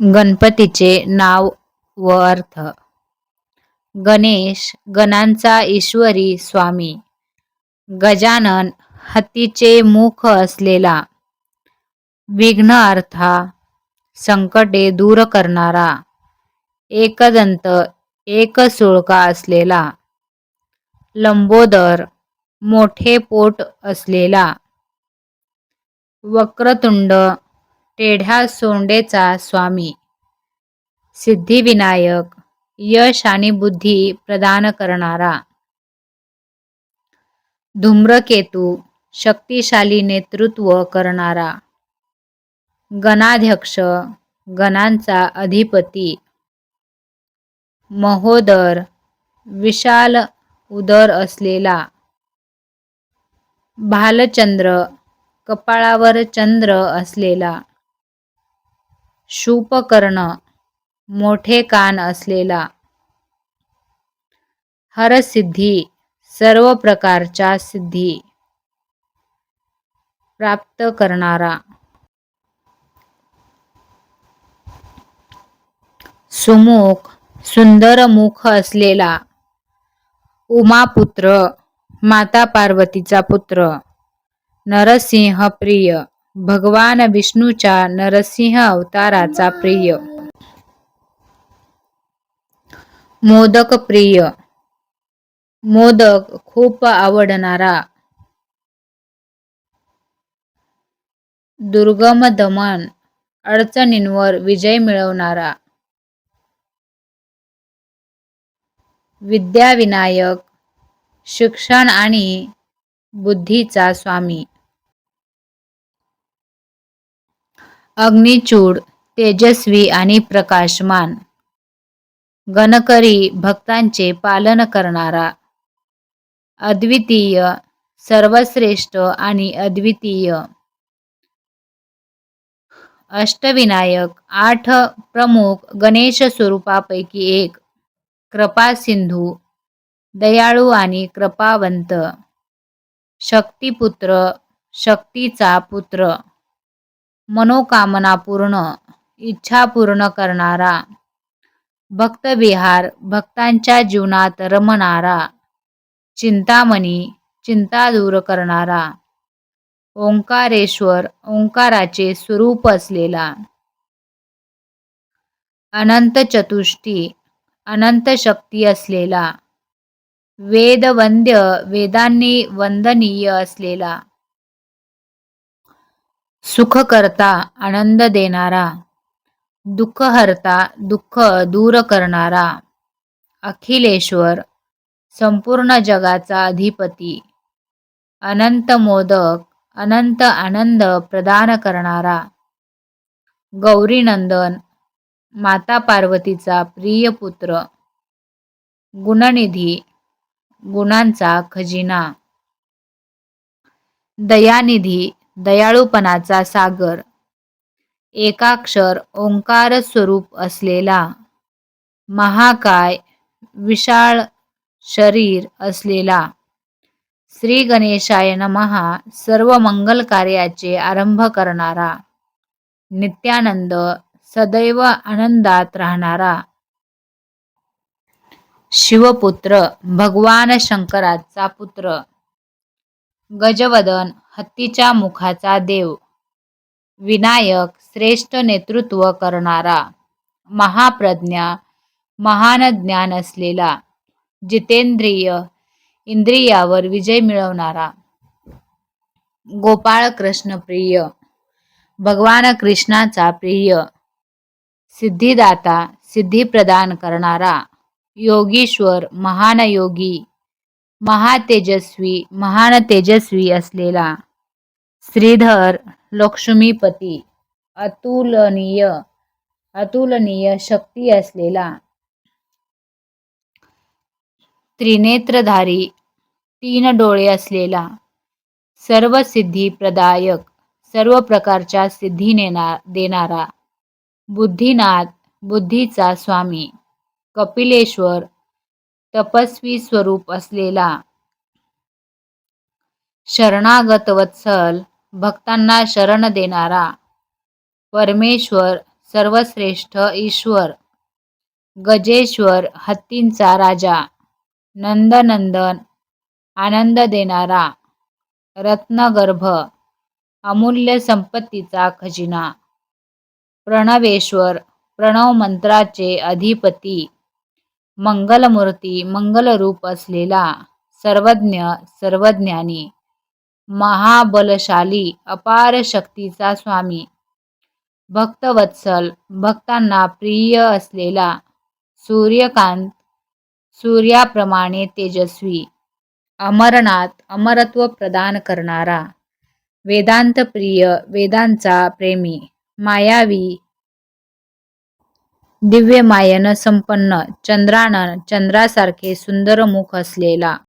गणपतीचे नाव व अर्थ. गणेश गणांचा ईश्वरी स्वामी. गजानन हत्तीचे मुख असलेला. विघ्न अर्था संकटे दूर करणारा. एकदंत एक सुळका असलेला. लंबोदर मोठे पोट असलेला. वक्रतुंड टेढ्या सोंडेचा स्वामी. सिद्धिविनायक यश आणि बुद्धी प्रदान करणारा. धूम्रकेतू शक्तिशाली नेतृत्व करणारा. गणाध्यक्ष गणांचा अधिपती. महोदर विशाल उदर असलेला. भालचंद्र कपाळावर चंद्र असलेला. शूपकर्ण मोठे कान असलेला. हरसिद्धी सर्व प्रकारच्या सिद्धी प्राप्त करणारा. सुमुख सुंदर मुख असलेला. उमापुत्र माता पार्वतीचा पुत्र. नरसिंह प्रिय भगवान विष्णूच्या नरसिंह अवताराचा प्रिय. मोदक प्रिय. मोदक खूप आवडणारा. दुर्गम दमन अडचणींवर विजय मिळवणारा. विद्याविनायक शिक्षण आणि बुद्धीचा स्वामी. अग्निचूड तेजस्वी आणि प्रकाशमान. गणकरी भक्तांचे पालन करणारा. अद्वितीय सर्वश्रेष्ठ आणि अद्वितीय. अष्टविनायक आठ प्रमुख गणेश स्वरूपापैकी एक. कृपा सिंधू दयाळू आणि कृपावंत. शक्तिपुत्र शक्तीचा पुत्र. मनोकामना पूर्ण इच्छा पूर्ण करणारा भक्तविहार भक्तांच्या जीवनात रमणारा चिंतामणी चिंता दूर करणारा ओंकारेश्वर ओंकाराचे स्वरूप असलेला अनंत चतुष्टी अनंत शक्ती असलेला वेदवंद्य वेदांनी वंदनीय असलेला सुखकर्ता आनंद देणारा दुःखहर्ता दुःख दूर करणारा अखिलेश्वर संपूर्ण जगाचा अधिपती अनंत मोदक अनंत आनंद प्रदान करणारा गौरीनंदन माता पार्वतीचा प्रिय पुत्र गुणनिधी गुणांचा खजिना दयानिधी दयाळूपणाचा सागर. एकाक्षर ओंकार स्वरूप असलेला. महाकाय विशाळ शरीर असलेला. श्री गणेशाय नमहा सर्व मंगल कार्याचे आरंभ करणारा. नित्यानंद सदैव आनंदात राहणारा. शिवपुत्र भगवान शंकराचा पुत्र. गजवदन हत्तीच्या मुखाचा देव. विनायक श्रेष्ठ नेतृत्व करणारा. महाप्रज्ञा महान ज्ञान असलेला. जितेंद्रिय इंद्रियावर विजय मिळवणारा. गोपाळ कृष्ण प्रिय. भगवान कृष्णाचा प्रिय. सिद्धिदाता सिद्धी प्रदान करणारा. योगीश्वर महान योगी. महातेजस्वी महान तेजस्वी असलेला श्रीधर लक्ष्मीपती अतुलनीय अतुलनीय शक्ती असलेला त्रिनेत्रधारी तीन डोळे असलेला सर्व सिद्धी प्रदायक सर्व प्रकारच्या सिद्धी देणारा बुद्धिनाथ बुद्धीचा स्वामी कपिलेश्वर तपस्वी स्वरूप असलेला. शरणागत वत्सल भक्तांना शरण देणारा. परमेश्वर सर्वश्रेष्ठ ईश्वर. गजेश्वर हत्तींचा राजा. नंदनंदन आनंद देणारा. रत्नगर्भ अमूल्य संपत्तीचा खजिना. प्रणवेश्वर प्रणव मंत्राचे अधिपती. मंगलमूर्ती मंगलरूप असलेला सर्वज्ञ सर्वज्ञानी महाबलशाली अपार शक्तीचा स्वामी. भक्तवत्सल भक्तांना प्रिय असलेला सूर्यकांत सूर्याप्रमाणे तेजस्वी अमरनाथ अमरत्व प्रदान करणारा वेदांतप्रिय वेदांचा प्रेमी मायावी दिव्यमायन संपन्न चंद्रानं चंद्रासारखे सुंदर मुख असलेला.